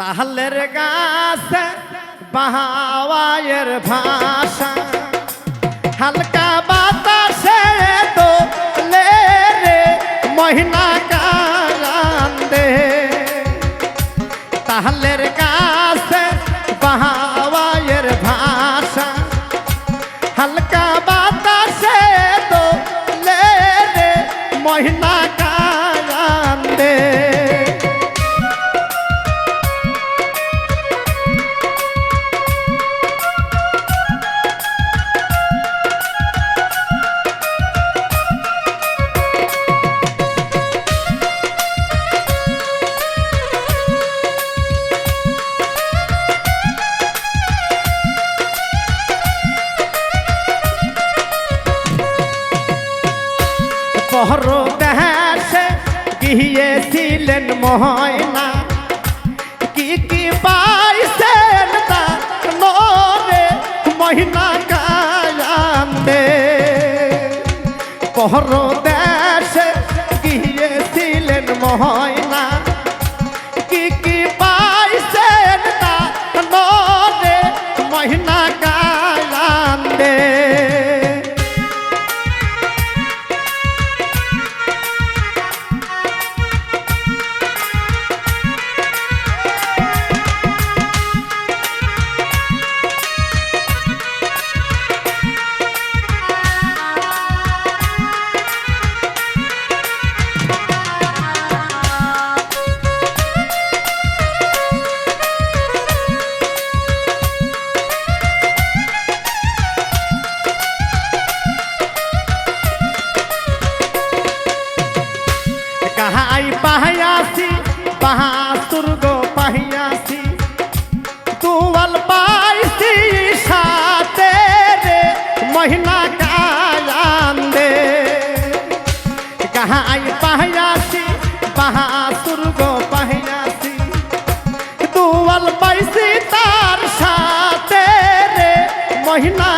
তাহলের গাছে বাহাওয়ায়ের ভাষা। হালকা বাতাসে দোলে রে মহিনা কান্দে তাহলের গাছে বাহাওয়ায়ের ভাষা। হালকা বাতাসে মহিনা কান্দে পহর দেশে গিয়েছিলেন ময়না কি কি পাইছেন তা নরে মহিনা কায়ান্দে পহর দেশে গিয়েছিলেন ময়না বাহাসুর গো পাহিয়াসি তুয়াল পাইছি সাথে রে মহিনা কায়ান্দে। কাহাই পাহায়াসি বাহাসুর গো পাহিয়াসি তুয়াল পাইছি তার সাথে রে মহিনা